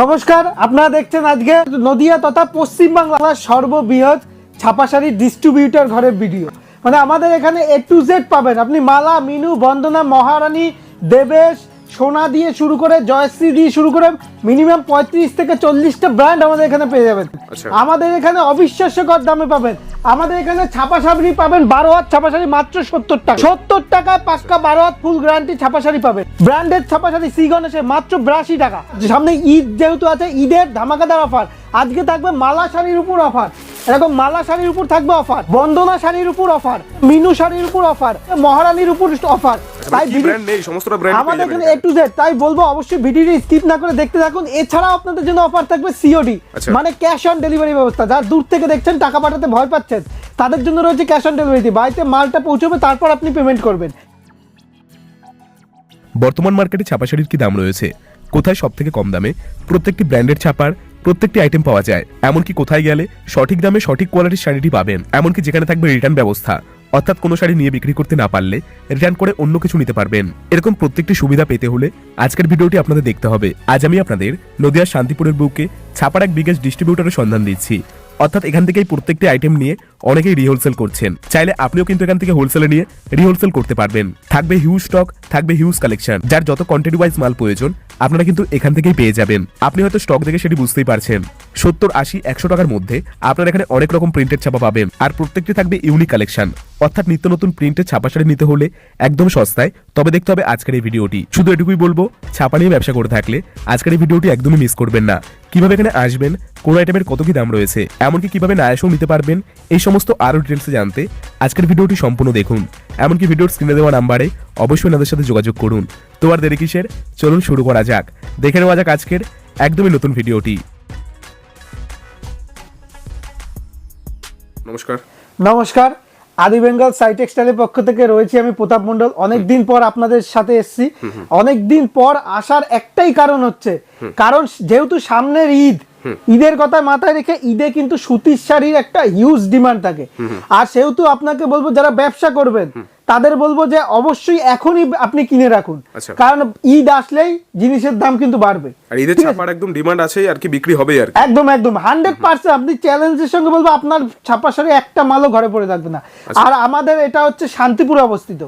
নমস্কার, আপনারা দেখছেন আজকে নদিয়া তথা পশ্চিমবাংলার সর্ববৃহৎ ছাপাশাড়ি ডিস্ট্রিবিউটর ঘরের ভিডিও মানে আমাদের এখানে এ টু জেড পাবেন। আপনি মালা, মিনু, বন্দনা, মহারানী, দেবেশ, সোনা দিয়ে শুরু করে জয়শ্রী দিয়ে শুরু করে মিনিমাম পঁয়ত্রিশ থেকে চল্লিশটা ব্র্যান্ড আমাদের এখানে পেয়ে যাবেন। আচ্ছা। আমাদের এখানে অবিশ্বাস্যকর দামে পাবেন। আমাদের এখানে ছাপা শাড়ি পাবেন বারো হাত ছাপা শাড়ি মাত্র সত্তর টাকা। সত্তর টাকায় পাক্কা বারো হাত ফুল গ্যারান্টি ছাপা শাড়ি পাবেন। ব্র্যান্ডেড ছাপা শাড়ি সি গণেশে মাত্র বিরাশি টাকা। সামনে ঈদ যেহেতু আছে ঈদের ধামাকাদার অফার আজকে থাকবে মালা শাড়ির উপর অফার এরকম মালা শাড়ির উপর থাকবে অফার বন্দনা শাড়ির উপর অফার মিনু শাড়ির উপর অফার মহারানীর উপর অফার তাই সমস্তটা ব্র্যান্ড আমাদের এখানে এ টু তাই বলব অবশ্যই ভিডিওটি স্কিপ না করে দেখতে থাকুন। এছাড়াও আপনাদের জন্য অফার থাকবে সিওডি আচ্ছা। মানে ক্যাশ অন ডেলিভারি ব্যবস্থা। যারা দূর থেকে দেখছেন টাকা পাঠাতে ভয় পাচ্ছেন তাদের জন্য রয়েছে ক্যাশ অন ডেলিভারি বাড়িতে মালটা পৌঁছবে তারপর আপনি পেমেন্ট করবেন। বর্তমান মার্কেটে ছাপা শাড়ির কি দাম রয়েছে? কোথায় সব থেকে কম দামে? প্রত্যেকটি ব্র্যান্ডের ছাপার প্রত্যেকটি আইটেম পাওয়া যায়। এমনকি কোথায় গেলে সঠিক দামে সঠিক কোয়ালিটির শাড়িটি পাবেন। এমনকি যেখানে থাকবে রিটার্ন ব্যবস্থা। অর্থাৎ কোনো শাড়ি নিয়ে বিক্রি করতে না পারলে রিটার্ন করে অন্য কিছু নিতে পারবেন। এরকম প্রত্যেকটি সুবিধা পেতে হলে আজকের ভিডিওটি আপনাদের দেখতে হবে। আজ আমি আপনাদের নদিয়ার শান্তিপুরের বুকে ছাপার এক বিগেস্ট ডিস্ট্রিবিউটারের সন্ধান দিচ্ছি। অর্থাৎ এখান থেকেই প্রত্যেকটি আইটেম নিয়ে অনেকেই রিহোলসেল করছেন। চাইলে আপনিও কিন্তু এখান থেকে হোলসেলে নিয়ে রিহোলসেল করতে পারবেন। থাকবে হিউজ স্টক থাকবে হিউজ কালেকশন যার যত কোয়ান্টিটি ওয়াইজ মাল প্রয়োজন, আপনারা কিন্তু এখান থেকেই পেয়ে যাবেন। আপনি হয়তো স্টক দেখে সেটি বুঝতেই পারছেন। সত্তর, আশি, একশো টাকার মধ্যে আপনারা এখানে অনেক রকম প্রিন্টের ছাপা পাবেন। আর প্রত্যেকটি থাকবে ইউনিক কালেকশন অর্থাৎ নিত্য নতুন প্রিন্টের ছাপা শাড়ি নিতে হলে একদম সস্তায়। তবে দেখতে হবে আজকের এই ভিডিওটি। শুধু এটুকুই বলব, ছাপা নিয়ে ব্যবসা করে থাকলে আজকের এই ভিডিওটি একদমই মিস করবেন না। কীভাবে এখানে আসবেন, কোন আইটেমের কত কি দাম রয়েছে, এমনকি কীভাবে না এসেও নিতে পারবেন, এই সমস্ত আরও ডিটেলসে জানতে আজকের ভিডিওটি সম্পূর্ণ দেখুন। এমনকি ভিডিওর স্ক্রিনে দেওয়া নাম্বারে অবশ্যই ওনাদের সাথে যোগাযোগ করুন। তো আর দেরি কিসের? চলুন শুরু করা যাক। দেখে নেওয়া যাক আজকের একদমই নতুন ভিডিওটি। নমস্কার। নমস্কার। আদি বেঙ্গল সাই টেক্সটাইলের পক্ষ থেকে রয়েছি আমি প্রতাপ মণ্ডল। অনেকদিন পর আপনাদের সাথে এসেছি। অনেক দিন পর আসার একটাই কারণ হচ্ছে কারণ যেহেতু সামনের ঈদ ঈদের কথা মাথায় রেখে ঈদে কিন্তু সুতির শাড়ির একটা হিউজ ডিমান্ড থাকে। আর সেহেতু আপনাকে বলব যারা ব্যবসা করবেন তাদের বলব যে অবশ্যই এখনই আপনি কিনে রাখুন। আচ্ছা। কারণ ঈদ আসলেই জিনিসের দাম কিন্তু বাড়বে। আর ঈদের ছাপার একদম ডিমান্ড আছে আর কি বিক্রি হবে আর একদম একদম। হান্ড্রেড পার্সেন্ট আপনি চ্যালেঞ্জের সঙ্গে বলব আপনার ছাপা শাড়ি একটা মালও ঘরে পড়ে থাকবে না। আর আমাদের এটা হচ্ছে শান্তিপুরে অবস্থিত।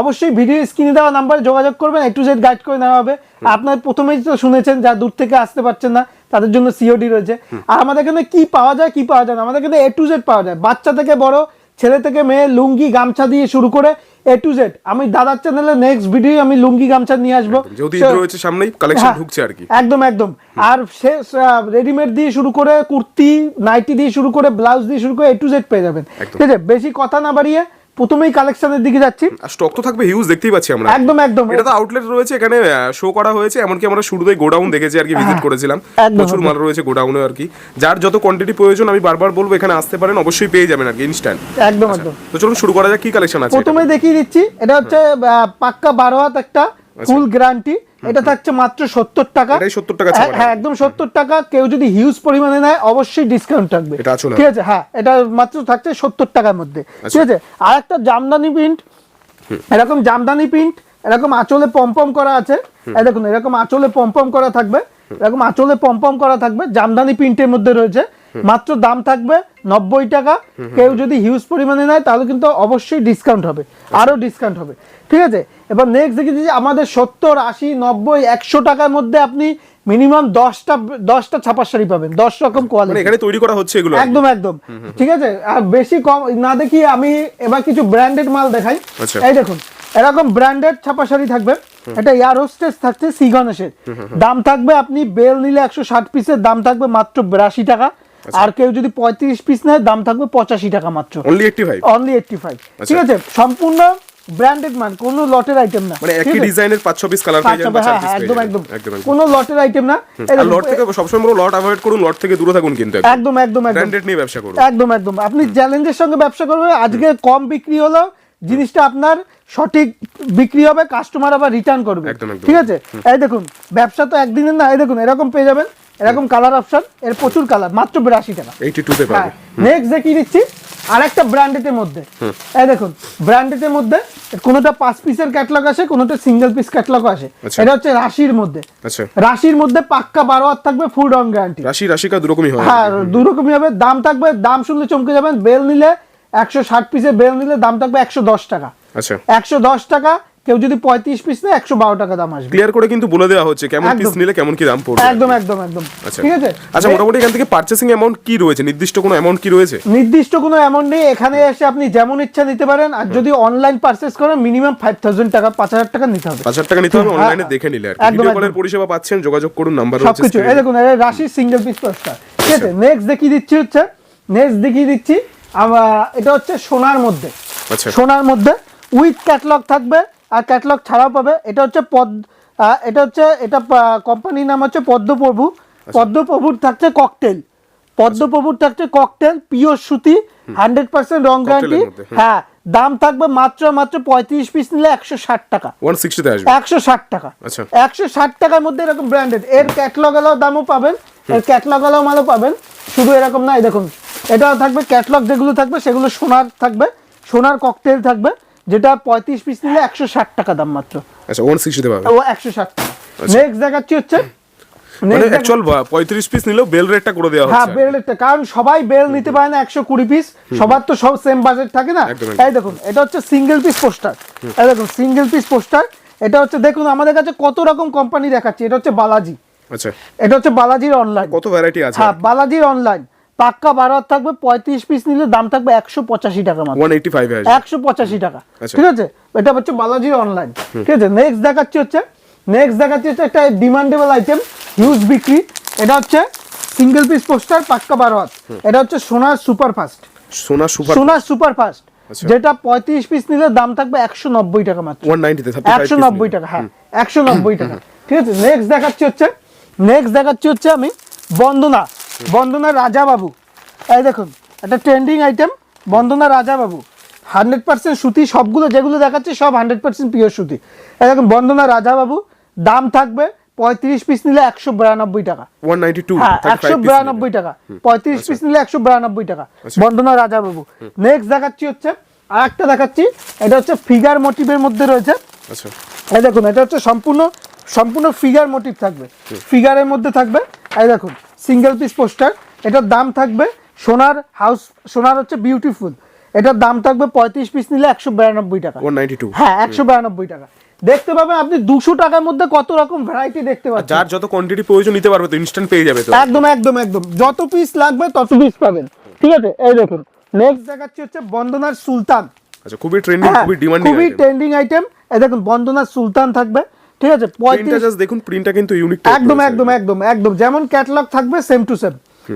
অবশ্যই ভিডিও স্ক্রিনে দেওয়া নাম্বারে যোগাযোগ করবেন একটু জেড গাইড করে নেওয়া হবে। আপনার প্রথমেই তো শুনেছেন যা দূর থেকে আসতে পারছেন না। তাদের জন্য সিওডি রয়েছে। আর আমাদের এখানে কি পাওয়া যায় কি পাওয়া যায় না? আমাদের এখানে এ টু জেড পাওয়া যায়। বাচ্চা থেকে বড় ছেলে থেকে মেয়ে লুঙ্গি গামছা দিয়ে শুরু করে এ টু জেড আমি দাদার চ্যানেলে নেক্সট ভিডিও আমি লুঙ্গি গামছা নিয়ে আসব। ঈদ রয়েছে সামনেই কালেকশন হ্যাঁ, ঢুকছে আর কি। একদম একদম। আর সে রেডিমেড দিয়ে শুরু করে কুর্তি নাইটি দিয়ে শুরু করে ব্লাউজ দিয়ে শুরু করে এ টু জেড পেয়ে যাবেন। ঠিক আছে? বেশি কথা না বাড়িয়ে প্রথমেই কালেকশনের দিকে যাচ্ছি। স্টক তো থাকবে হিউজ দেখতেই পাচ্ছি আমরা। একদম একদম। এটা তো আউটলেট রয়েছে এখানে শো করা হয়েছে এমনকি আমরা শুরুতেই গোডাউন দেখেছি আর কি ভিজিট করেছিলাম। হ্যাঁ, একদম, প্রচুর মাল রয়েছে গোডাউনে আর কি। যার যত কোয়ান্টিটি প্রয়োজন আমি বারবার বলব এখানে আসতে পারেন অবশ্যই পেয়ে যাবেন আর কি ইনস্ট্যান্ট একদম একদম। তো চলুন শুরু করা যাক কি কালেকশন আছে প্রথমেই দেখিয়ে দিচ্ছি এটা হচ্ছে আহ, পাক্কা বারো হাত একটা ফুল গ্যারান্টি এটা থাকছে মাত্র সত্তর টাকা। 70 টাকা হ্যাঁ, হ্যাঁ একদম সত্তর টাকা। কেউ যদি হিউজ পরিমাণে নেয় অবশ্যই ডিসকাউন্ট থাকবে। ঠিক আছে? হ্যাঁ এটা মাত্র থাকছে সত্তর টাকার মধ্যে। ঠিক আছে? আর একটা জামদানি প্রিন্ট এরকম জামদানি প্রিন্ট এরকম আঁচলে পম্পম করা আছে। দেখুন এরকম আঁচলে পম্পম করা থাকবে। এরকম আঁচলে পম্পম করা থাকবে। জামদানি প্রিন্টের মধ্যে রয়েছে। মাত্র দাম থাকবে নব্বই টাকা। কেউ যদি হিউজ পরিমাণে নেয় তাহলে কিন্তু অবশ্যই ডিসকাউন্ট হবে। আরও ডিসকাউন্ট হবে। ঠিক আছে? এবার নেক্সট দেখি যে আমাদের সত্তর আশি নব্বই একশো টাকার মধ্যে আপনি মিনিমাম দশটা দশটা ছাপার শাড়ি পাবেন। দশ রকম মানে কোয়ালিটি এখানে তৈরি করা হচ্ছে এগুলো একদম একদম। ঠিক আছে? আর বেশি কম না দেখি আমি এবার কিছু ব্র্যান্ডেড মাল দেখাই। আচ্ছা। এই দেখুন এরকম ব্র্যান্ডেড ছাপা শাড়ি থাকবে। এটা এয়ার হোস্টেস থাকছে সি গণেশের দাম থাকবে আপনি বেল নিলে একশো ষাট পিসের দাম থাকবে মাত্র বিরাশি টাকা। আচ্ছা। আর কেউ যদি পঁয়ত্রিশ পিস নেয় দাম থাকবে পঁচাশি টাকা মাত্র। Only eighty five only eighty five ঠিক আছে? সম্পূর্ণ ব্র্যান্ডেড মান কোনো লটের আইটেম না। মানে একই ডিজাইনের কালার পেয়ে আচ্ছা, যাবেন হ্যাঁ, হ্যাঁ, একদম। একদম একদম। লটের আইটেম না। আর লট থেকে সবসময় বলো লট অ্যাভয়েড করুন লট থেকে দূরে থাকুন কিন্তু একদম। একদম একদম ব্র্যান্ডেড নিয়ে ব্যবসা করুন। একদম একদম। আপনি চ্যালেঞ্জের সঙ্গে ব্যবসা করবেন আজকে কম বিক্রি হলো জিনিসটা আপনার সঠিক বিক্রি হবে কাস্টমার আবার রিটার্ন করবে। ঠিক আছে? এই দেখুন ব্যবসা তো একদিনের না এই দেখুন এরকম পেয়ে যাবেন এরকম কালার অপশন এর প্রচুর কালার মাত্র বিরাশি টাকা। এইটি টুতে হ্যাঁ পাবে। নেক্সট দেখিয়ে দিচ্ছি আরেকটা ব্র্যান্ডেডের মধ্যে। এই দেখুন ব্র্যান্ডেডের মধ্যে কোনোটা পাঁচ পিসের ক্যাটলগ আসে কোনোটা সিঙ্গেল পিস ক্যাটলগ আসে। আচ্ছা। এটা হচ্ছে রাশির মধ্যে। আচ্ছা। রাশির মধ্যে পাক্কা বারো হাত থাকবে ফুড অন গ্যারান্টি রাশি রাশিকা দুরকমই হয়। হ্যাঁ দু রকমই হবে দাম থাকবে দাম শুনলে চমকে যাবেন। বেল নিলে একশো ষাট পিসের বেল নিলে দাম থাকবে একশো দশ টাকা। আচ্ছা। একশো দশ টাকা কেউ যদি পঁয়ত্রিশ পিস নেয় একশো বারো টাকা দাম আসবে। ক্লিয়ার করে কিন্তু বলে দেওয়া হচ্ছে কেমন পিস নিলে কেমন কি দাম পড়বে। একদম একদম একদম। আচ্ছা। ঠিক আছে? আচ্ছা মোটামুটি এখান থেকে পার্চেসিং অ্যামাউন্ট কি রয়েছে? নির্দিষ্ট কোনো অ্যামাউন্ট কি রয়েছে? নির্দিষ্ট কোনো অ্যামাউন্ট নেই। এখানে এসে আপনি যেমন ইচ্ছা নিতে পারেন আর যদি অনলাইন পারচেস করেন মিনিমাম ফাইভ থাউজেন্ড টাকা পাঁচ হাজার টাকা নিতে হবে। পাঁচ হাজার টাকা নিতে হবে হ্যাঁ, অনলাইনে দেখে নিলে আর ভিডিও কলের পরিষেবা পাচ্ছেন যোগাযোগ করুন নাম্বার সবকিছু। এই। দেখুন এই রাশির সিঙ্গেল পিস পোস্টার ঠিক আছে? নেক্সট দেখিয়ে দিচ্ছি হচ্ছে নেক্সট দেখিয়ে দিচ্ছি আমার এটা হচ্ছে সোনার মধ্যে। আচ্ছা। সোনার মধ্যে উইথ ক্যাটলগ থাকবে আর ক্যাটলগ ছাড়াও পাবে। এটা হচ্ছে পদ এটা হচ্ছে এটা কোম্পানির নাম হচ্ছে পদ্মপ্রভু। পদ্মপ্রভুর থাকছে ককটেল পদ্মপ্রভুর থাকছে ককটেল পিওর সুতি হান্ড্রেড পার্সেন্ট রং গ্যারান্টি হ্যাঁ দাম থাকবে মাত্র মাত্র পঁয়ত্রিশ পিস নিলে একশো ষাট টাকা। একশো ষাট টাকা। আচ্ছা। একশো ষাট টাকার মধ্যে এরকম ব্র্যান্ডেড এর ক্যাটলগ আলাও দামও পাবেন এর ক্যাটলগ আলাও মালও পাবেন। শুধু এরকম না এই দেখুন এটাও থাকবে ক্যাটলগ যেগুলো থাকবে সেগুলো সোনার থাকবে সোনার ককটেল থাকবে। যেটা পঁয়ত্রিশ পিস নিলে একশো ষাট টাকা দাম মাত্র। আচ্ছা ওয়ান সিক্সটিতে পাবে ও একশো ষাট টাকা। নেক্সট দেখাচ্ছি হচ্ছে মানে অ্যাকচুয়াল পঁয়ত্রিশ পিস নিলেও বেল রেটটা করে দেওয়া হ্যাঁ হচ্ছে। বেলেরটা কারণ সবাই বেল নিতে পারে না একশো কুড়ি পিস সবার তো সব সেম বাজেট থাকে না। এই দেখুন এটা হচ্ছে সিঙ্গেল পিস পোস্টার এই দেখুন সিঙ্গেল পিস পোস্টার এটা হচ্ছে দেখুন আমাদের কাছে কত রকম কোম্পানি দেখাচ্ছি এটা হচ্ছে বালাজি। আচ্ছা। এটা হচ্ছে বালাজির অনলাইন কত ভ্যারাইটি আছে? হ্যাঁ বালাজির অনলাইন পাক্কা বারো থাকবে পঁয়ত্রিশ পিস নিলে দাম থাকবে একশো পঁচাশি টাকা মাত্র। একশো পঁচাশি টাকা। আচ্ছা। ঠিক আছে? এটা হচ্ছে বালাজির অনলাইন ঠিক আছে? নেক্সট দেখাচ্ছি হচ্ছে নেক্সট দেখাচ্ছি হচ্ছে একটা ডিমান্ডেবল আইটেম হিউজ বিক্রি। এটা হচ্ছে সিঙ্গেল পিস পোস্টার পাক্কা বারো হাত এটা হচ্ছে সোনার সুপার ফাস্ট সোনা সুপার সোনার সুপার ফাস্ট। যেটা পঁয়ত্রিশ পিস নিলে দাম থাকবে একশো নব্বই টাকা মাত্র। একশো নব্বই টাকা হ্যাঁ একশো নব্বই টাকা। ঠিক আছে? নেক্সট দেখাচ্ছি হচ্ছে নেক্সট দেখাচ্ছি হচ্ছে আমি বন্দনা। বন্দনা রাজা বাবু এই দেখুন একটা ট্রেন্ডিং আইটেম বন্দনা রাজা বাবু হান্ড্রেড পার্সেন্ট সুতি সবগুলো যেগুলো দেখাচ্ছি সব হান্ড্রেড পার্সেন্ট পিওর সুতি। এই দেখুন বন্দনা রাজা বাবু দাম থাকবে পঁয়ত্রিশ পিস নিলে একশো বিরানব্বই টাকা। হ্যাঁ একশো বিরানব্বই টাকা। পঁয়ত্রিশ পিস নিলে একশো বিরানব্বই টাকা। বন্দনা রাজা বাবু নেক্সট দেখাচ্ছি হচ্ছে আর একটা দেখাচ্ছি। এটা হচ্ছে ফিগার মোটিভের মধ্যে রয়েছে। আচ্ছা। এই দেখুন এটা হচ্ছে সম্পূর্ণ সম্পূর্ণ ফিগার মোটিভ থাকবে। ফিগারের মধ্যে থাকবে। এই দেখুন সিঙ্গেল পিস পোস্টার। এটার দাম থাকবে সোনার হাউস সোনার হচ্ছে বিউটিফুল এটার দাম থাকবে পঁয়ত্রিশ পিস নিলে একশো বিরানব্বই টাকা। ওয়ান নাইনটি টু হ্যাঁ একশো বিরানব্বই টাকা। দেখতে পাবেন আপনি দুশো টাকার মধ্যে কত রকম ভ্যারাইটি দেখতে পাবেন যার যত কোয়ান্টিটি প্রয়োজন নিতে পারবে তো ইনস্ট্যান্ট পেয়ে যাবে তো। একদম একদম একদম। যত পিস লাগবে তত পিস পাবেন। ঠিক আছে এই দেখুন। নেক্সট দেখাচ্ছি হচ্ছে বন্দনার সুলতান। আচ্ছা খুবই ট্রেন্ডিং হ্যাঁ, খুবই ডিমান্ডিং খুবই ট্রেন্ডিং আইটেম এই দেখুন বন্দনার সুলতান থাকবে। ঠিক আছে পঁয়ত্রিশ দেখুন প্রিন্টটা কিন্তু ইউনিক একদম একদম একদম একদম। যেমন ক্যাটালগ থাকবে same to same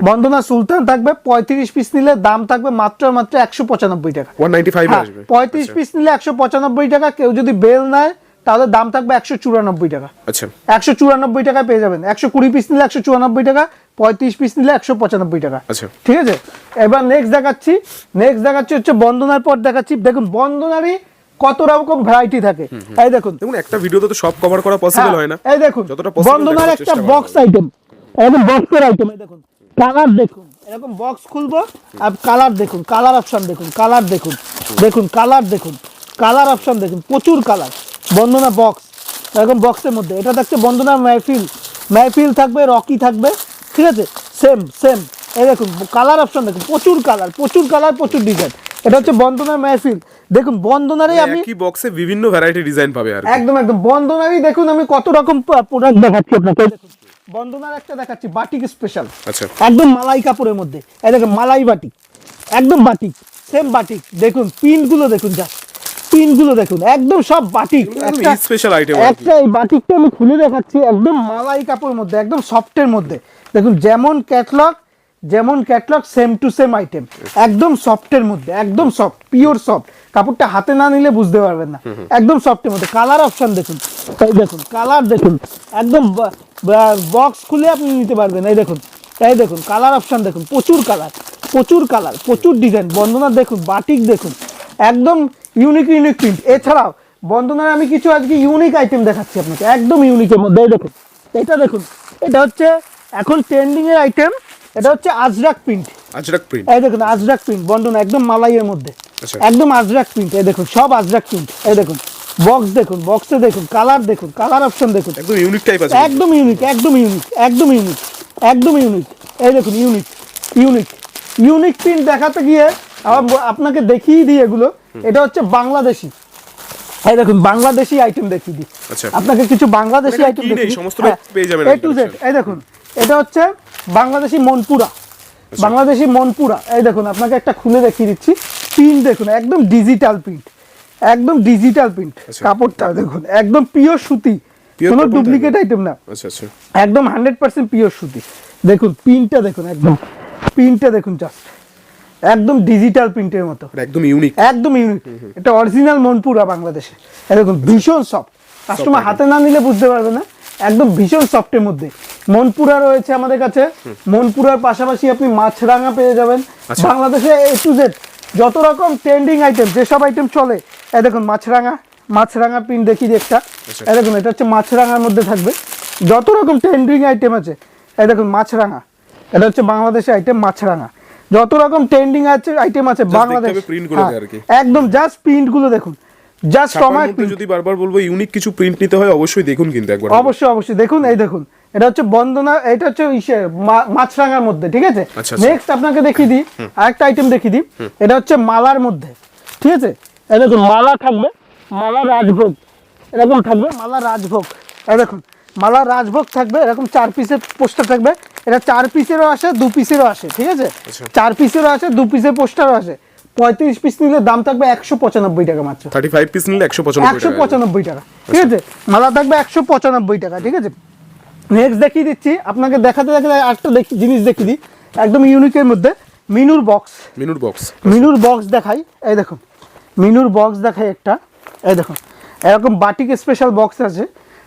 Bandana Sultan থাকবে পঁয়ত্রিশ পিস নিলে দাম থাকবে মাত্র মাত্র একশো পঁচানব্বই টাকা। হ্যাঁ, পঁয়ত্রিশ পিস নিলে একশো পঁচানব্বই টাকা কেউ যদি বেল নেয় তাহলে দাম থাকবে একশো চুরানব্বই টাকা। আচ্ছা। একশো চুরানব্বই টাকায় পেয়ে যাবেন। একশো কুড়ি পিস নিলে একশো চুরানব্বই টাকা পঁয়ত্রিশ পিস নিলে একশো পঁচানব্বই টাকা। আচ্ছা। ঠিক আছে? এবার নেক্সট দেখাচ্ছি। নেক্সট দেখাচ্ছি হচ্ছে বন্দনার পর দেখাচ্ছি। দেখুন বন্দনারই কত রকম ভ্যারাইটি থাকে। এই দেখুন। দেখুন একটা ভিডিওতে তো সব কভার করা পসিবল হয় না। হ্যাঁ, এই দেখুন যতটা possible বন্দনার একটা বক্স আইটেম এরকম বক্সের আইটেম এই দেখুন। কালার দেখুন এরকম বক্স খুলবো আর কালার দেখুন কালার অপশন দেখুন কালার দেখুন দেখুন কালার দেখুন কালার অপশন দেখুন প্রচুর কালার বন্দনা বক্স এরকম বক্সের মধ্যে। এটা থাকছে বন্দনা মাইফিল মাইফিল থাকবে রকি থাকবে ঠিক আছে? সেম সেম এই দেখুন কালার অপশন দেখুন প্রচুর কালার প্রচুর কালার প্রচুর ডিজাইন এটা হচ্ছে বন্দনা মেহফিল দেখুন বন্দনারই আমি কি বক্সে বিভিন্ন ভ্যারাইটি ডিজাইন পাবে আর একদম একদম। বন্দনারই দেখুন আমি কত রকম প্রোডাক্ট দেখাচ্ছি আপনাকে। বন্দনার একটা দেখাচ্ছি বাটিক স্পেশাল আচ্ছা। একদম মালাই কাপড়ের মধ্যে। এই দেখুন মালাই বাটিক একদম বাটিক সেম বাটিক দেখুন পিনগুলো দেখুন যা। পিনগুলো দেখুন একদম সব বাটিক একটা স্পেশাল আইটেম একটা এই বাটিকটা আমি খুলে দেখাচ্ছি একদম মালাই কাপড়ের মধ্যে একদম সফটের মধ্যে। দেখুন যেমন ক্যাটলগ যেমন catalogue same to same item একদম সফটের মধ্যে একদম সফট পিওর সফট কাপড়টা হাতে না নিলে বুঝতে পারবেন না। একদম সফটের মধ্যে। কালার অপশন দেখুন। এই দেখুন কালার দেখুন। একদম বক্স খুলে আপনি নিতে পারবেন। এই দেখুন এই দেখুন কালার অপশন দেখুন। প্রচুর কালার প্রচুর কালার প্রচুর ডিজাইন বন্দনা দেখুন বাটিক দেখুন। একদম ইউনিক ইউনিক প্রিন্ট এছাড়াও বন্ধনার আমি কিছু আজকে ইউনিক আইটেম দেখাচ্ছি আপনাকে। একদম ইউনিকের মধ্যে। এই দেখুন এটা দেখুন। এটা হচ্ছে এখন ট্রেন্ডিং এর আইটেম এটা হচ্ছে আজরাক প্রিন্ট আজরাক প্রিন্ট এই দেখুন আজরাক প্রিন্ট বন্ধনা একদম মালাইয়ের মধ্যে। আচ্ছা। একদম আজরাক প্রিন্ট এই দেখুন সব আজরাক প্রিন্ট এই দেখুন বক্স দেখুন বক্সে দেখুন কালার দেখুন কালার অপশন দেখুন। একদম ইউনিক টাইপ আছে। একদম ইউনিক একদম ইউনিক একদম ইউনিক একদম ইউনিক এই দেখুন ইউনিক ইউনিক ইউনিক প্রিন্ট দেখাতে গিয়ে আপনাকে দেখিয়ে দিই এগুলো। এটা হচ্ছে বাংলাদেশি। এই দেখুন বাংলাদেশি আইটেম দেখিয়ে দিই। আচ্ছা। আপনাকে কিছু বাংলাদেশি মানে আইটেম কি নেই, দেখিয়ে সমস্ত পেয়ে যাবেন এ টু জেড এই দেখুন এটা হচ্ছে বাংলাদেশি মনপুরা। বাংলাদেশি মনপুরা। এই দেখুন আপনাকে একটা খুলে দেখিয়ে দিচ্ছি। প্রিন্ট দেখুন একদম ডিজিটাল প্রিন্ট একদম ডিজিটাল প্রিন্ট আচ্ছা। কাপড়টা দেখুন একদম পিওর সুতি কোনো ডুপ্লিকেট আইটেম না। আচ্ছা আচ্ছা। একদম হান্ড্রেড পার্সেন্ট পিওর সুতি। দেখুন প্রিন্টটা দেখুন একদম। প্রিন্টটা দেখুন জাস্ট একদম ডিজিটাল প্রিন্টের মতো। একদম ইউনিক একদম ইউনিক এটা অরিজিনাল মনপুরা বাংলাদেশে। দেখুন ভীষণ সফট কাস্টমার হাতে না নিলে বুঝতে পারবে না। একদম ভীষণ সফটের মধ্যে। মনপুরা রয়েছে আমাদের কাছে। মনপুরার পাশাপাশি আপনি মাছরাঙা পেয়ে যাবেন। আচ্ছা। বাংলাদেশে এ টু জেড যত রকম ট্রেন্ডিং আইটেম যেসব আইটেম চলে এই দেখুন মাছরাঙা মাছরাঙা প্রিন্ট দেখি একটা। আচ্ছা। এই দেখুন এটা হচ্ছে মাছরাঙার মধ্যে থাকবে। যত রকম ট্রেন্ডিং আইটেম আছে এই দেখুন মাছরাঙা। এটা হচ্ছে বাংলাদেশের আইটেম মাছরাঙা। যত রকম ট্রেন্ডিং আছে আইটেম আছে বাংলাদেশ। হ্যাঁ। একদম জাস্ট প্রিন্টগুলো দেখুন। জাস্ট যদি বারবার বলব ইউনিক কিছু প্রিন্ট নিতে হয় অবশ্যই দেখুন কিন্তু একবার। অবশ্যই অবশ্যই। দেখুন এই দেখুন। এটা হচ্ছে বন্দনা এটা হচ্ছে ইসের মা- মাছরাঙার মধ্যে ঠিক আছে? আচ্ছা, আচ্ছা। নেক্সট আপনাকে দেখিয়ে দিই আরেকটা আইটেম দেখিয়ে দিই। এটা হচ্ছে মালার মধ্যে ঠিক আছে? দেখুন মালা থাকবে মালা রাজভোগ। এরকম থাকবে মালা রাজভোগ। এই দেখুন মালা রাজভোগ থাকবে এরকম চার পিসের পোস্টার থাকবে। এটা চার পিসেরও আসে দু পিসেরও আসে ঠিক আছে? আচ্ছা। চার পিসেরও আসে দু পিসের পোস্টারও আসে। পঁয়ত্রিশ পিস নিলে দাম থাকবে একশো পঁচানব্বই টাকা মাত্র। থার্টি ফাইভ পিস নিলে একশো পঁচানব্বই টাকা। ঠিক আছে? মালা থাকবে একশো পঁচানব্বই টাকা ঠিক আছে? নেক্সট দেখিয়ে দিচ্ছি আপনাকে দেখাতে দেখাতে আরেকটা জিনিস দেখিয়ে দিই। একদম ইউনিকের মধ্যে মিনুর বক্স মিনুর বক্স মিনুর বক্স দেখাই এই দেখুন। মিনুর বক্স দেখাই একটা এই দেখুন। এরকম বাটিক স্পেশাল বক্স আছে।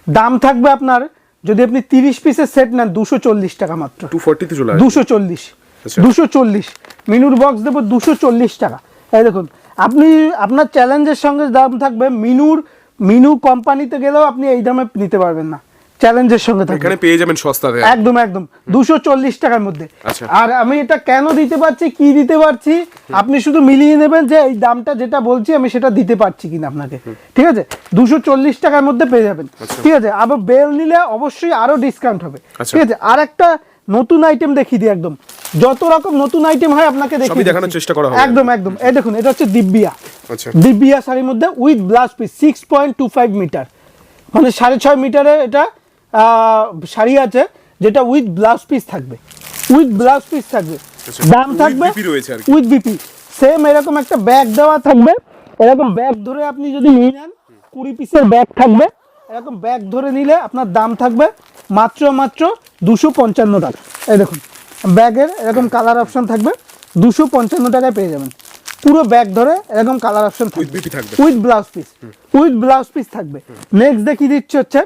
দাম থাকবে আপনার যদি আপনি তিরিশ পিসের সেট নেন দুশো চল্লিশ টাকা মাত্র। টু ফোরটিতে চলে দুশো চল্লিশ। আচ্ছা। দুশো চল্লিশ। মিনুর বক্স দেবো দুশো চল্লিশ টাকা। এই দেখুন আপনি আপনার চ্যালেঞ্জের সঙ্গে দাম থাকবে মিনুর মিনু কোম্পানিতে গেলেও আপনি এই দামে নিতে পারবেন না। চ্যালেঞ্জের সঙ্গে থাকবে। এখানে পেয়ে যাবেন সস্তাতে একদম একদম। দুশো চল্লিশ টাকার মধ্যে। আচ্ছা। আর আমি এটা কেন দিতে পারছি কি দিতে পারছি আপনি শুধু মিলিয়ে নেবেন যে এই দামটা যেটা বলছি আমি সেটা দিতে পারছি কিনা আপনাকে। ঠিক আছে? দুশো চল্লিশ টাকার মধ্যে পেয়ে যাবেন। ঠিক আছে? আবার বেল নিলে অবশ্যই আরও ডিসকাউন্ট হবে। আচ্ছা। ঠিক আছে? আর একটা নতুন আইটেম দেখিয়ে দিই একদম। যত রকম নতুন আইটেম হয় আপনাকে দেখিয়ে দেখানোর চেষ্টা করা হবে। একদম একদম। এই দেখুন এটা হচ্ছে দিব্যিয়া। আচ্ছা। দিব্যিয়া শাড়ির মধ্যে with blouse piece six point two five metre মানে সাড়ে ছয় মিটারে এটা শাড়ি আছে যেটা উইথ ব্লাউজ পিস থাকবে। উইথ ব্লাউজ পিস থাকবে। আচ্ছা, দাম থাকবে। উইথ বিপি সেম এরকম একটা ব্যাগ দেওয়া থাকবে। এরকম ব্যাগ ধরে আপনি যদি নিয়ে নেন কুড়ি পিসের ব্যাগ থাকবে। এরকম ব্যাগ ধরে নিলে আপনার দাম থাকবে মাত্র মাত্র দুশো পঞ্চান্ন টাকা। এই দেখুন ব্যাগের এরকম কালার অপশন থাকবে দুশো পঞ্চান্ন টাকায় পেয়ে যাবেন। পুরো ব্যাগ ধরে এরকম কালার অপশন থাকবে। With blouse piece with blouse piece থাকবে। নেক্সট দেখিয়ে দিচ্ছি হচ্ছে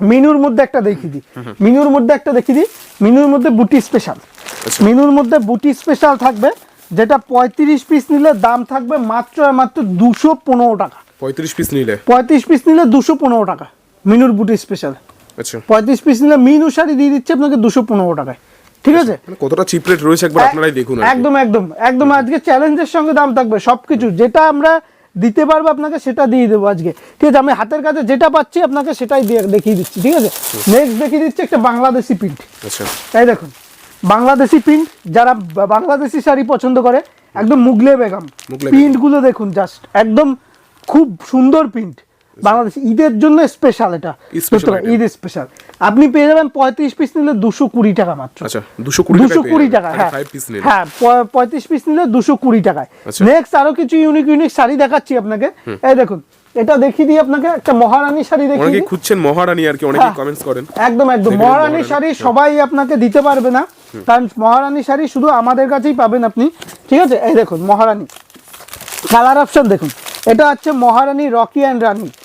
মিনুর মধ্যে একটা দেখিয়ে দিই মিনুর মধ্যে একটা দেখিয়ে দিই মিনুর মধ্যে বুটি স্পেশাল আচ্ছা। মিনুর মধ্যে বুটি স্পেশাল থাকবে যেটা পঁয়ত্রিশ পিস নিলে দাম থাকবে মাত্র মাত্র দুশো পনেরো টাকা। পঁয়ত্রিশ পিস নিলে? পঁয়ত্রিশ পিস নিলে দুশো পনেরো টাকা মিনুর বুটি স্পেশাল আচ্ছা। পঁয়ত্রিশ পিস নিলে মিনু শাড়ি দিয়ে দিচ্ছে আপনাকে দুশো পনেরো টাকায়। ঠিক আছে? মানে কতটা চিপ রেট রয়েছে একবার আপনারাই দেখুন একদম একদম একদম। আজকে চ্যালেঞ্জের সঙ্গে দাম থাকবে সবকিছু। যেটা আমরা দিতে পারব আপনাকে সেটা দিয়ে দেবো আজকে। ঠিক আছে আমি হাতের কাছে যেটা পাচ্ছি আপনাকে সেটাই দেখিয়ে দিচ্ছি ঠিক আছে? নেক্সট দেখিয়ে দিচ্ছি একটা বাংলাদেশি প্রিন্ট তাই দেখুন বাংলাদেশি প্রিন্ট যারা বাংলাদেশি শাড়ি পছন্দ করে একদম মুগলে বেগম। প্রিন্টগুলো প্রিন্টগুলো দেখুন জাস্ট একদম খুব সুন্দর প্রিন্ট বাংলাদেশ ঈদের জন্য স্পেশাল এটা। ঈদ স্পেশাল আপনি পেয়ে যাবেন পঁয়ত্রিশ পিস নিলে দুশো কুড়ি টাকা মাত্র। আচ্ছা দুশো কুড়ি টাকা হ্যাঁ। হ্যাঁ পঁয়ত্রিশ পিস নিলে দুশো কুড়ি টাকায়। আচ্ছা। নেক্সট আরও কিছু ইউনিক ইউনিক শাড়ি দেখাচ্ছি আপনাকে। এই দেখুন এটা দেখিয়ে দিই আপনাকে একটা মহারানী শাড়ি দেখিয়ে অনেকে খুঁজছেন মহারানী আর কি অনেকে হ্যাঁ। কমেন্টস করেন। একদম একদম। মহারানী। শাড়ি সবাই আপনাকে দিতে পারবে না। কারণ মহারানী শাড়ি শুধু আমাদের কাছেই পাবেন আপনি। ঠিক আছে? এই দেখুন মহারানী। কালার অপশন দেখুন। এটা হচ্ছে মহারানী রকি অ্যান্ড রানী। আচ্ছা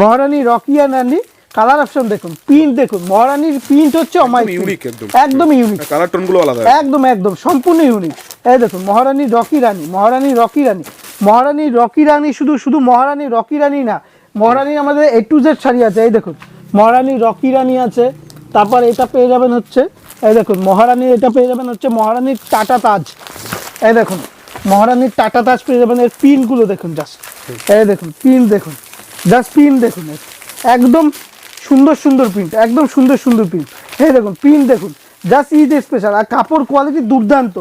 Maharani Rocky and Rani colour option দেখুন প্রিন্ট দেখুন। মহারানীর প্রিন্ট হচ্ছে। একদম ইউনিক কালার টোনগুলো আলাদা। একদম একদম সম্পূর্ণ ইউনিক এই দেখুন মহারানী রকি রানী মহারানী রকি রানী। মহারানী রকি রানী শুধু শুধু মহারানী রকি রানী না মহারানী আমাদের এ টু জেড শাড়ি আছে এই দেখুন। মহারানী রকি রানী আছে তারপর এটা পেয়ে যাবেন হচ্ছে এই দেখুন মহারানীর এটা পেয়ে যাবেন হচ্ছে মহারানীর টাটা তাজ। এই দেখুন মহারানীর টাটা তাজ পেয়ে যাবেন এর পিনগুলো দেখুন জাস্ট এই দেখুন পিন দেখুন। জাস্ট পিন দেখুন। একদম সুন্দর সুন্দর প্রিন্ট একদম সুন্দর সুন্দর প্রিন্ট এই দেখুন প্রিন্ট দেখুন। জাস্ট ঈদ স্পেশাল আর কাপড় কোয়ালিটি দুর্দান্ত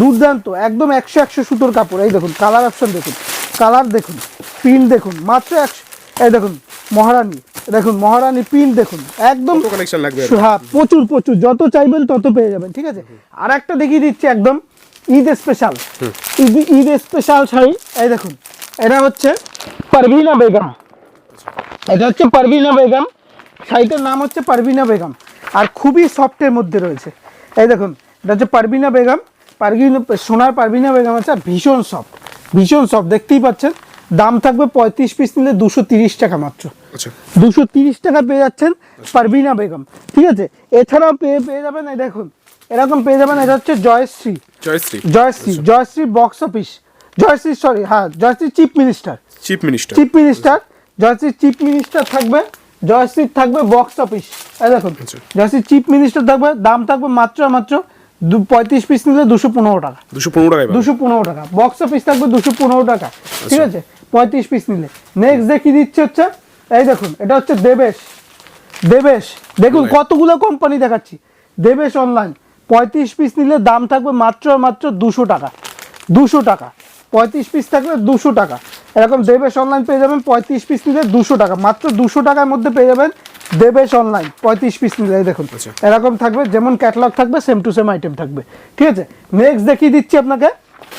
দুর্দান্ত। একদম একশো একশো সুতোর কাপড়। এই দেখুন কালার অপশন দেখুন। কালার দেখুন প্রিন্ট দেখুন। মাত্র একশো এই দেখুন মহারানী। দেখুন মহারানী প্রিন্ট দেখুন। একদম কালেকশন লাগবে? হ্যাঁ প্রচুর প্রচুর। যত চাইবেন তত পেয়ে যাবেন ঠিক আছে? আর একটা দেখিয়ে দিচ্ছি একদম ঈদ স্পেশাল ঈদ ঈদ স্পেশাল শাড়ি। এই দেখুন এটা হচ্ছে পারভিনা বেগম। এটা হচ্ছে পারভিনা বেগম। শাড়িটার নাম হচ্ছে পারভিনা বেগম। আর খুবই সফটের মধ্যে রয়েছে। এই দেখুন এটা হচ্ছে পারভিনা বেগম। পারভিনা সোনার পারভিনা বেগম আছে ভীষণ সফট ভীষণ সফট দেখতেই পাচ্ছেন দাম থাকবে পঁয়ত্রিশ পিস নিলে দুশো তিরিশ টাকা মাত্র। আচ্ছা। দুশো তিরিশ টাকা পেয়ে যাচ্ছেন পারবিনা বেগম। ঠিক আছে? এছাড়াও পেয়ে পেয়ে যাবেন এই দেখুন এরকম পেয়ে যাবেন এটা হচ্ছে Jayashree. Jayashree. Jayashree Jayashree box office Jayashree sorry হ্যাঁ Jayashree chief minister chief minister chief minister Jayashree chief minister থাকবে জয়শ্রীর থাকবে বক্স অফিস এই দেখুন আচ্ছা। জয়শ্রী চিফ মিনিস্টার থাকবে দাম থাকবে মাত্র মাত্র দু পঁয়ত্রিশ পিস নিলে দুশো পনেরো টাকা। দুশো পনেরো পাবেন। দুশো পনেরো টাকা। বক্স অফিস থাকবে দুশো পনেরো টাকা। ঠিক আছে? পঁয়ত্রিশ পিস নিলে। নেক্সট দেখিয়ে দিচ্ছে হচ্ছে এই দেখুন এটা হচ্ছে দেবেশ। দেবেশ দেখুন কতগুলো কোম্পানি দেখাচ্ছি। দেবেশ অনলাইন পঁয়ত্রিশ পিস নিলে দাম থাকবে মাত্র মাত্র দুশো টাকা। দুশো টাকা। পঁয়ত্রিশ পিস থাকবে দুশো টাকা। এরকম দেবেশ অনলাইন পেয়ে যাবেন পঁয়ত্রিশ পিস নিলে দুশো টাকা। মাত্র দুশো টাকার মধ্যে পেয়ে যাবেন দেবেশ অনলাইন পঁয়ত্রিশ পিস নিলে দেখুন। আচ্ছা। এরকম থাকবে যেমন ক্যাটালগ থাকবে সেম টু সেম আইটেম থাকবে। ঠিক আছে? নেক্সট দেখিয়ে দিচ্ছি আপনাকে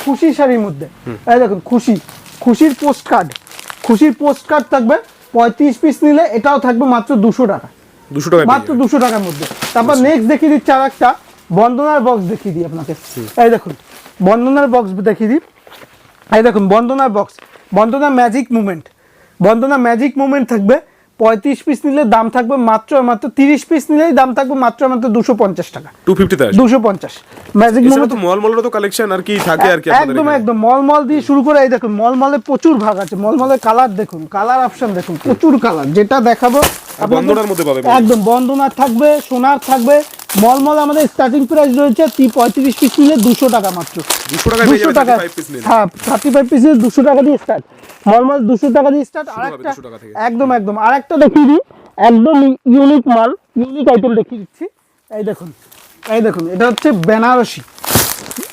খুশি শাড়ির মধ্যে। এই দেখুন খুশি। খুশির পোস্ট কার্ড খুশির পোস্ট কার্ড থাকবে পঁয়ত্রিশ পিস নিলে এটাও থাকবে মাত্র দুশো টাকা। দুশো পেয়ে মাত্র দুশো টাকার মধ্যে। তারপর নেক্সট দেখিয়ে দিচ্ছি আর একটা বন্দনার বক্স দেখিয়ে দিই আপনাকে। এই দেখুন বন্দনার বক্স দেখিয়ে দিই। এই দেখুন বন্দনার box Bandana magic movement Bandana magic movement থাকবে পঁয়ত্রিশ পিস নিলে দাম থাকবে মাত্র মাত্র তিরিশ পিস নিলেই দাম থাকবে মাত্র মাত্র দুশো পঞ্চাশ টাকা। টু আসবে দুশো পঞ্চাশ। ম্যাজিক মুভমেন্ট মল মলেরও তো কালেকশন আর কি থাকে আর কি একদম একদম। মল মল দিয়ে শুরু করে এই দেখুন মল মলে প্রচুর ভাগ আছে। মল মলের কালার দেখুন কালার অপশন দেখুন প্রচুর কালার যেটা দেখাবো বন্দনার মধ্যে পাবে। একদম বন্দনার থাকবে সোনার থাকবে মল মল আমাদের স্টার্টিং প্রাইস রয়েছে পঁয়ত্রিশ পিস নিলে দুশো টাকা মাত্র। 200 টাকায় পেয়ে দুশো টাকা। 35 piece নিলে। হ্যাঁ থার্টি ফাইভ পিস নিলে দুশো টাকা দিয়ে স্টার্ট মলমল দুশো টাকা দিয়ে স্টার্ট আর একটা 200 টাকা থেকে। একদম একদম। আর একটা দেখিয়ে দিই। একদম ইউনিক মাল ইউনিক আইটেম দেখিয়ে দিচ্ছি। এই দেখুন এই দেখুন এটা হচ্ছে বেনারসি।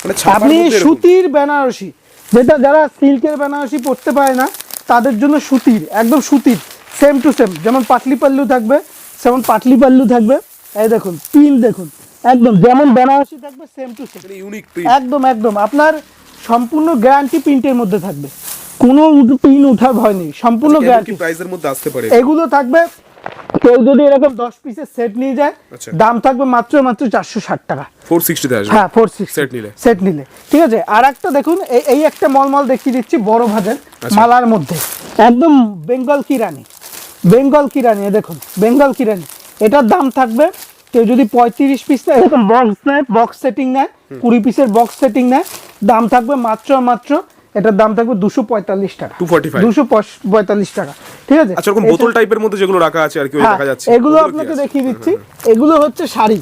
মানে আপনি সুতির বেনারসি যেটা যারা সিল্কের বেনারসি পরতে পারে না তাদের জন্য সুতির একদম সুতির। সেম টু সেম যেমন পাটলি পাল্লু থাকবে যেমন পাটলি পাল্লু থাকবে। এই দেখুন দেখুন একদম যেমন বেনারসি থাকবে same to same unique print একদম একদম। আপনার সম্পূর্ণ গ্যারান্টি প্রিন্টের মধ্যে থাকবে। কোনো পিন ওঠার ভয় নেই সম্পূর্ণ গ্যারান্টি প্রাইসের মধ্যে আসতে পারে? এগুলো থাকবে কেউ যদি এরকম দশ পিসের সেট নিয়ে যায় আচ্ছা। দাম থাকবে মাত্র মাত্র চারশো ষাট টাকা। ফোর সিক্সটিতে আসবে? হ্যাঁ ফোর সিক্স Set নিলে। সেট নিলে। ঠিক আছে? আর একটা দেখুন এই- একটা মলমল দেখিয়ে দিচ্ছি বড় ভাজের আচ্ছা। মালার মধ্যে। একদম বেঙ্গল কিরানি। বেঙ্গল কিরানি এ দেখুন বেঙ্গল কিরানি। এটার দাম থাকবে কেউ যদি পঁয়ত্রিশ পিস নেয় এরকম বক্স নেয় বক্স সেটিং নেয় কুড়ি পিসের বক্স সেটিং নেয় দাম থাকবে মাত্র মাত্র এটার দাম থাকবে দুশো পঁয়তাল্লিশ টাকা। 245 দুশো পঁয়তাল্লিশ টাকা ঠিক আছে? আচ্ছা বোতল টাইপের মধ্যে যেগুলো রাখা আছে আর কি হ্যাঁ, দেখা যাচ্ছে। এগুলো আপনাকে দেখিয়ে দিচ্ছি। এগুলো হচ্ছে শাড়ি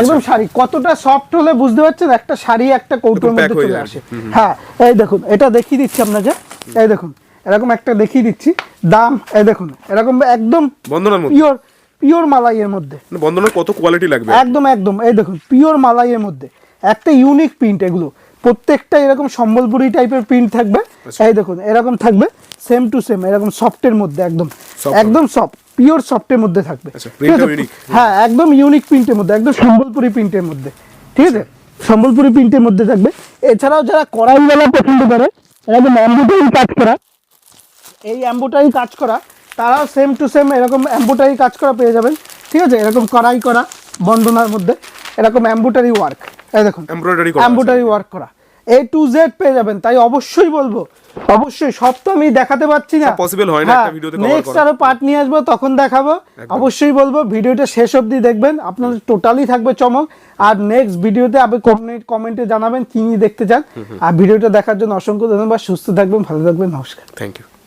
একদম শাড়ি। কতটা সফট হলে বুঝতে পারছেন? একটা শাড়ি একটা কৌটোর মধ্যে চলে আসে। হ্যাঁ এই দেখুন এটা দেখিয়ে দিচ্ছি আপনাকে। এই দেখুন এরকম একটা দেখিয়ে দিচ্ছি। দাম এই দেখুন এরকম একদম বন্দনার মধ্যে পিওর পিওর মালাইয়ের মধ্যে। মানে বন্দনার কত কোয়ালিটি লাগবে? একদম একদম। এই দেখুন পিওর মালাইয়ের মধ্যে। একটা ইউনিক প্রিন্ট এগুলো। প্রত্যেকটা এরকম সম্বলপুরি টাইপের প্রিন্ট থাকবে। আচ্ছা। এই দেখুন এরকম থাকবে সেম টু সেম এরকম সফটের মধ্যে একদম। একদম সফট পিওর সফটের মধ্যে থাকবে। আচ্ছা? হ্যাঁ একদম ইউনিক প্রিন্টের মধ্যে একদম সম্বলপুরি প্রিন্টের মধ্যে। ঠিক আছে? সম্বলপুরি প্রিন্টের মধ্যে থাকবে। এছাড়াও যারা কড়াইওয়ালা পছন্দ করে এরকম এম্ব্রয়ডারি কাজ করা এই এম্বোটারি কাজ করা তারাও সেম টু সেম এরকম এম্বোটারি কাজ করা পেয়ে যাবেন। ঠিক আছে? এরকম কড়াই করা বন্দনার মধ্যে। এরকম এম্বোটারি ওয়ার্ক এই দেখুন করা ওয়ার্ক করা। এ টু জেড পেয়ে যাবেন তাই অবশ্যই বলব। অবশ্যই সব তো আমি দেখাতে পারছি না। সব possible হয় না একটা ভিডিওতে cover নেক্সট আরও পার্ট নিয়ে আসব তখন দেখাবো। অবশ্যই বলব ভিডিওটা শেষ অবধি দেখবেন। আপনাদের টোটালি থাকবে চমক। আর নেক্সট ভিডিওতে আপনি কমেন্ট কমেন্টে জানাবেন কি নিয়ে দেখতে চান। আর ভিডিওটা দেখার জন্য অসংখ্য ধন্যবাদ। সুস্থ থাকবেন ভালো থাকবেন নমস্কার। Thank you